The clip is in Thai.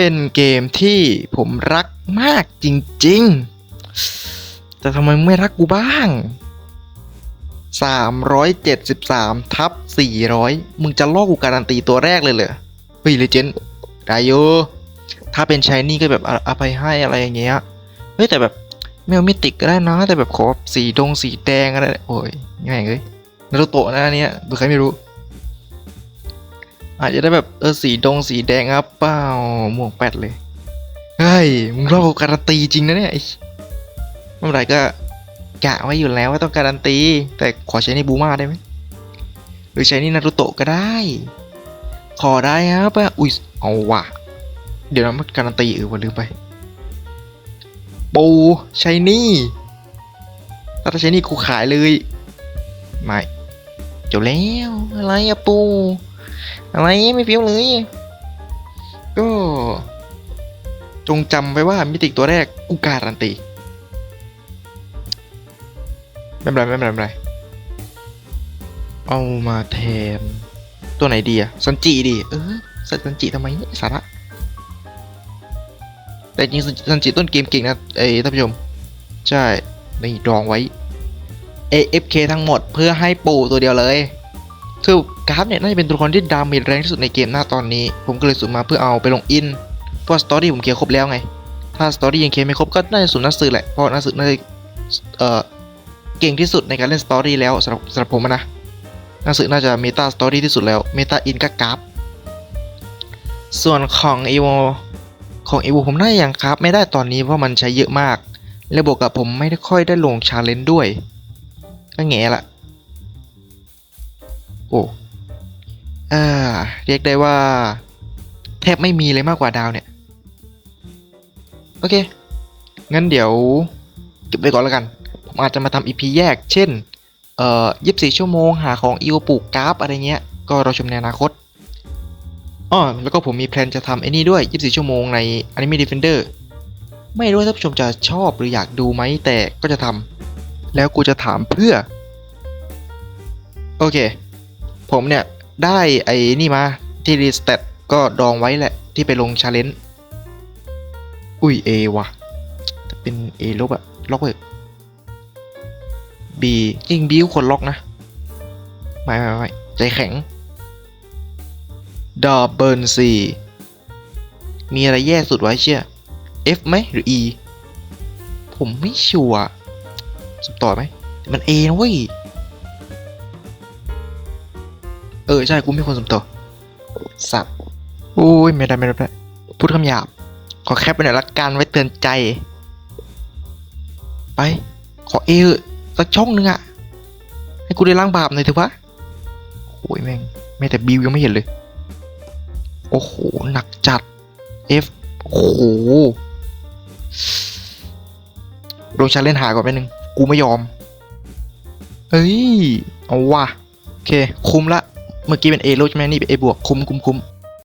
เป็นเกมที่ผมรักมากจริงๆ แต่ทำไมไม่รักกูบ้าง 373 ทับ 400 มึงจะลอกกูการันตีตัวแรกเลยเหรอเฮ้ยเลเจนด์ได้อยู่ถ้าเป็นชายนี่ก็แบบเอาเอาไปให้อะไรอย่างเงี้ย เฮ้ยแต่แบบไม่เอามิติกก็ได้นะ แต่แบบขอสีดงสีแดงอะไร โอ้ยง่ายเลยนารูโตะนะเนี้ยดูใครไม่รู้ อาจจะได้แบบเออสีดงสีแดงครับเปล่าหมวกแปดเลยเฮ้ยมึงรอบการันตีจริงนะเนี่ยไอ้เมื่อไหร่ก็กะไว้อยู่แล้วว่าต้องการันตี แต่ขอใช้ในบูมาได้ไหมหรือใช้ในนารูโตะก็ได้ ขอได้ครับอะอุ้ยเอาว่ะ เดี๋ยวนะมันการันตีเออว่าลืมไปปูใช้นี่ถ้าใช้นี่กูขายเลย ไม่จบแล้วอะไรอะปู อะไรไม่เฟี้ยวเลย ก็ จงจำไว้ว่ามิติตัวแรกกูการันตีไม่เป็นไรไม่เป็นไรไม่เป็นไรเอามาแทน ตัวไหนดีอะซันจิดี เออส่ซันจิทำไมเนี่ยสาระแต่จริงๆซันจิต้นเกมเก่งนะเอ้ท่านผู้ชม ใช่นี่ดองไว้ AFK ทั้งหมดเพื่อให้ปู่ตัวเดียวเลยคือ กราฟเนี่ยน่าจะเป็นตัวละครที่ดาเมจแรงที่สุดในเกมหน้าตอนนี้ ผมก็เลยสุ่มมาเพื่อเอาไปลงอิน เพราะสตอรี่ผมเคลียร์ครบแล้วไง ถ้าสตอรี่ยังเคลียร์ไม่ครบก็น่าจะสุ่มนักสือแหละ เพราะนักสือน่าจะเอ่อเก่งที่สุดในการเล่นสตอรี่แล้วสำหรับสำหรับผมนะนักสือน่าจะเมตาสตอรี่ที่สุดแล้วเมตาอินก็กราฟ ส่วนของอีโวของอีโวผมน่าจะยังกราฟไม่ได้ตอนนี้เพราะมันใช้เยอะมาก และบวกกับผมไม่ได้ค่อยได้ลงชาเลนจ์ด้วย ก็แง่ละโอ้ อ่า เรียกได้ว่า แทบไม่มีเลยมากกว่าดาวเนี่ย โอเค งั้นเดี๋ยวเก็บไว้ก่อนแล้วกัน ผมอาจจะมาทำอีพีแยก เช่น เอ่อยีิบสี่ชั่วโมงหาของอีโอปลูกกราฟอะไรเงี้ย ก็เราชมในอนาคตอ้อแล้วก็ผมมีแพลนจะทำไอ้นี่ด้วย24ชั่วโมงใน Anime Defender ไม่รู้ว่าท่านผู้ชมจะชอบหรืออยากดูไหมแต่ก็จะทำแล้วกูจะถามเพื่อ โอเค ผมเนี่ย ได้ไอ้นี่มาที่รีสเตตก็ดองไว้แหละที่ไปลงชาเลนจ์อุ้ย A ว่ะเป็น A ลบอะล็อกเลย B จริงบิวคนล็อกนะไม่ไม่ไม่ใจแข็งดับเบิลซีมีอะไรแย่สุดไว้เชี่ย F ไหมหรือ E ผมไม่ชัวร์สุดต่อไหม มัน A นะเว้ย เออใช่กูไม่ควรสมต่อสัตว์โอ้ยไม่ได้ไม่ได้ไม่ได้ พูดคำหยาบ ขอแคปไปหน่อยละกันไว้เตือนใจ ไป ขอเออสักช่องนึงอะให้กูได้ล้างบาปหน่อยเถอะวะโอ้ยแม่งแม้แต่บิวยังไม่เห็นเลย โอ้โห หนักจัด F โอ้โหลงชาเลนหาก่อนไปหนึ่ง กูไม่ยอมเอ้ย เอาว่ะ โอเค คุ้มละ เมื่อกี้เป็น A ลบใช่ไหมนี่เป็น A บวกคุ้มคุ้มคุ้ม